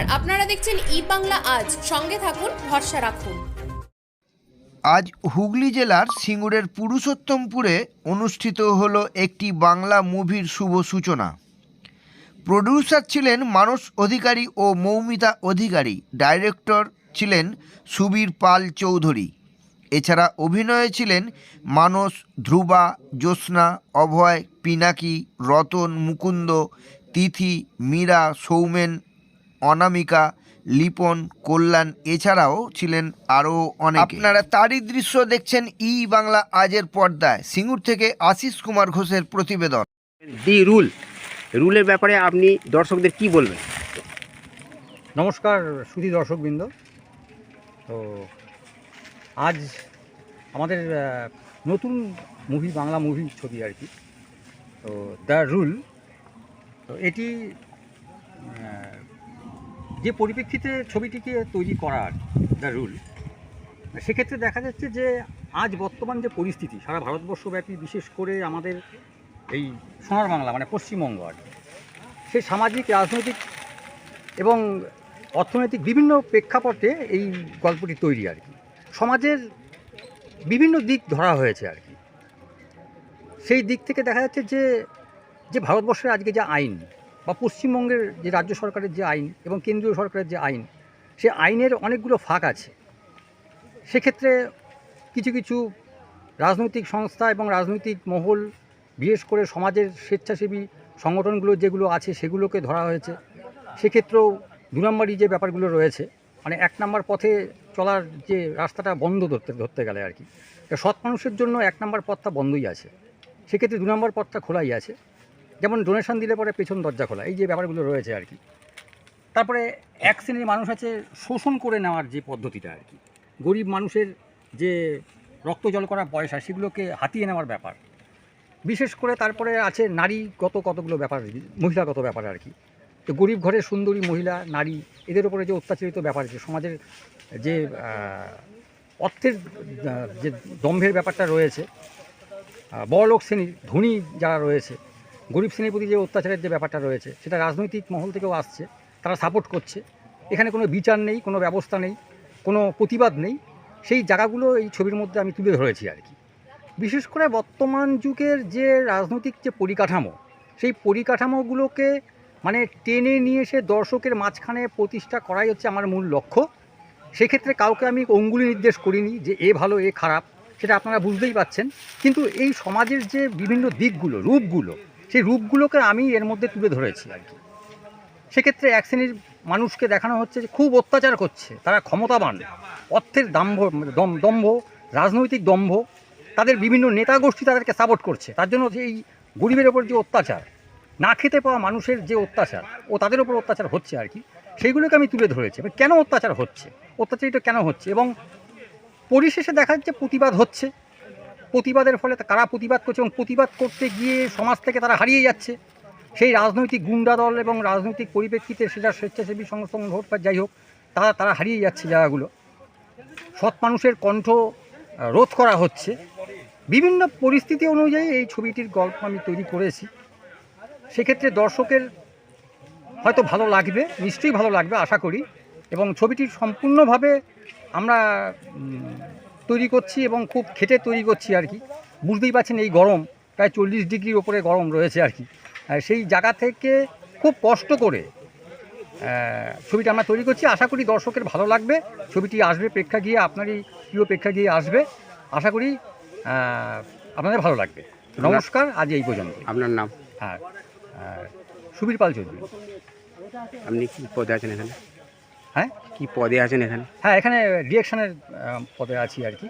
নমস্কার, আপনারা দেখছেন ই বাংলা আজ। সঙ্গে থাকুন, ভরসা রাখুন। আজ হুগলি জেলার সিঙ্গুরের পুরুষোত্তমপুরে অনুষ্ঠিত হল একটি বাংলা মুভির শুভ সূচনা। প্রডিউসার ছিলেন মানস অধিকারী ও মৌমিতা অধিকারী, ডাইরেক্টর ছিলেন সুবীর পাল চৌধুরী। এছাড়া অভিনয়ে ছিলেন মানস, ধ্রুবা, জ্যোৎস্না, অভয়, পিনাকি, রতন, মুকুন্দ, তিথি, মীরা, সৌমেন অনামিকা লিপন কল্যাণ এছাড়াও ছিলেন আরও অনেক। আপনারা তারই দৃশ্য দেখছেন ই বাংলা আজের পর্দায়। সিঙ্গুর থেকে আশিস কুমার ঘোষের প্রতিবেদন। The rule. রুলের ব্যাপারে আপনি দর্শকদের কি বলবেন? নমস্কার সুধী দর্শকবৃন্দ। তো আজ আমাদের নতুন মুভি বাংলা মুভি ছবি আর কি। তো দ্য রুল। তো এটি যে পরিপ্রেক্ষিতে ছবিটিকে তৈরি করার দ্য রুল সেক্ষেত্রে দেখা যাচ্ছে যে আজ বর্তমান যে পরিস্থিতি, সারা ভারতবর্ষব্যাপী বিশেষ করে আমাদের এই সোনার বাংলা মানে পশ্চিমবঙ্গ আর সেই সামাজিক, রাজনৈতিক এবং অর্থনৈতিক বিভিন্ন প্রেক্ষাপটে এই গল্পটি তৈরি আর কি। সমাজের বিভিন্ন দিক ধরা হয়েছে আর কি। সেই দিক থেকে দেখা যাচ্ছে যে যে ভারতবর্ষের আজকে যে আইন বা পশ্চিমবঙ্গের যে রাজ্য সরকারের যে আইন এবং কেন্দ্রীয় সরকারের যে আইন, সে আইনের অনেকগুলো ফাঁক আছে। সেক্ষেত্রে কিছু কিছু রাজনৈতিক সংস্থা এবং রাজনৈতিক মহল, বিশেষ করে সমাজের স্বেচ্ছাসেবী সংগঠনগুলো যেগুলো আছে সেগুলোকে ধরা হয়েছে। সেক্ষেত্রেও দু নম্বরই যে ব্যাপারগুলো রয়েছে মানে এক নম্বর পথে চলার যে রাস্তাটা বন্ধ ধরতে ধরতে গেলে আর কি। সৎ মানুষের জন্য এক নম্বর পথটা বন্ধই আছে। সেক্ষেত্রে দু নম্বর পথটা খোলাই আছে। যেমন ডোনেশন দিলে পরে পেছন দরজা খোলা, এই যে ব্যাপারগুলো রয়েছে আর কি। তারপরে এক শ্রেণির মানুষ আছে, শোষণ করে নেওয়ার যে পদ্ধতিটা আর কি। গরিব মানুষের যে রক্ত জল করা পয়সা, সেগুলোকে হাতিয়ে নেওয়ার ব্যাপার। বিশেষ করে তারপরে আছে নারীগত কতগুলো ব্যাপার, মহিলাগত ব্যাপার আর কি। তো গরিব ঘরের সুন্দরী মহিলা, নারী, এদের উপরে যে অত্যাচারিত ব্যাপার আছে, সমাজের যে অর্থের যে দম্ভের ব্যাপারটা রয়েছে বড়লোক শ্রেণির ধনী যারা রয়েছে গরিব শ্রেণির প্রতি যে অত্যাচারের যে ব্যাপারটা রয়েছে, সেটা রাজনৈতিক মহল থেকেও আসছে, তারা সাপোর্ট করছে। এখানে কোনো বিচার নেই, কোনো ব্যবস্থা নেই, কোনো প্রতিবাদ নেই। সেই জায়গাগুলো এই ছবির মধ্যে আমি তুলে ধরেছি আর কি। বিশেষ করে বর্তমান যুগের যে রাজনৈতিক যে পরিকাঠামো, সেই পরিকাঠামোগুলোকে মানে টেনে নিয়ে এসে দর্শকের মাঝখানে প্রতিষ্ঠা করাই হচ্ছে আমার মূল লক্ষ্য। সেক্ষেত্রে কাউকে আমি অঙ্গুলি নির্দেশ করিনি যে এ ভালো, এ খারাপ, সেটা আপনারা বুঝতেই পাচ্ছেন কিন্তু এই সমাজের যে বিভিন্ন দিকগুলো, রূপগুলো সেই রূপগুলোকে আমি এর মধ্যে তুলে ধরেছি আর কি। সেক্ষেত্রে এক শ্রেণির মানুষকে দেখানো হচ্ছে যে খুব অত্যাচার করছে, তারা ক্ষমতাবান, অর্থের দাম্ভ, দম, দম্ভ, রাজনৈতিক দম্ভ, তাদের বিভিন্ন নেতা গোষ্ঠী তাদেরকে সাপোর্ট করছে। তার জন্য যে এই গরিবের ওপর যে অত্যাচার, না খেতে পাওয়া মানুষের যে অত্যাচার, ও তাদের ওপর অত্যাচার হচ্ছে আর কি, সেইগুলোকে আমি তুলে ধরেছি। কেন অত্যাচার হচ্ছে? অত্যাচারিত কেন হচ্ছে? এবং পরিশেষে দেখা যাচ্ছে প্রতিবাদ হচ্ছে। প্রতিবাদের ফলে কারা প্রতিবাদ করছে এবং প্রতিবাদ করতে গিয়ে সমাজ থেকে তারা হারিয়ে যাচ্ছে? সেই রাজনৈতিক গুন্ডা দল এবং রাজনৈতিক পরিপ্রেক্ষিতে সেটা স্বেচ্ছাসেবী সংস্থা হোক বা যাই হোক তারা তারা হারিয়ে যাচ্ছে জায়গাগুলো। সৎ মানুষের কণ্ঠ রোধ করা হচ্ছে। বিভিন্ন পরিস্থিতি অনুযায়ী এই ছবিটির গল্প আমি তৈরি করেছি। সেক্ষেত্রে দর্শকের হয়তো ভালো লাগবে, নিশ্চয়ই ভালো লাগবে, আশা করি। এবং ছবিটি সম্পূর্ণভাবে আমরা তৈরি করছি এবং খুব খেটে তৈরি করছি আর কি। বুঝতেই পারছেন এই গরম প্রায় চল্লিশ ডিগ্রির ওপরে গরম রয়েছে আর কি। সেই জায়গা থেকে খুব কষ্ট করে ছবিটা আমরা তৈরি করছি। আশা করি দর্শকের ভালো লাগবে। ছবিটি আসবে প্রেক্ষাগৃহে আপনারই প্রিয় প্রেক্ষাগৃহে আসবে। আশা করি আপনাদের ভালো লাগবে। নমস্কার আজ এই পর্যন্ত আপনার নাম? হ্যাঁ সুবীর পাল চৌধুরী। আপনি কি পদে আছেন এখানে? হ্যাঁ? কি পদে আছেন এখানে? হ্যাঁ এখানে ডিরেকশনের পদে আছি আর কি।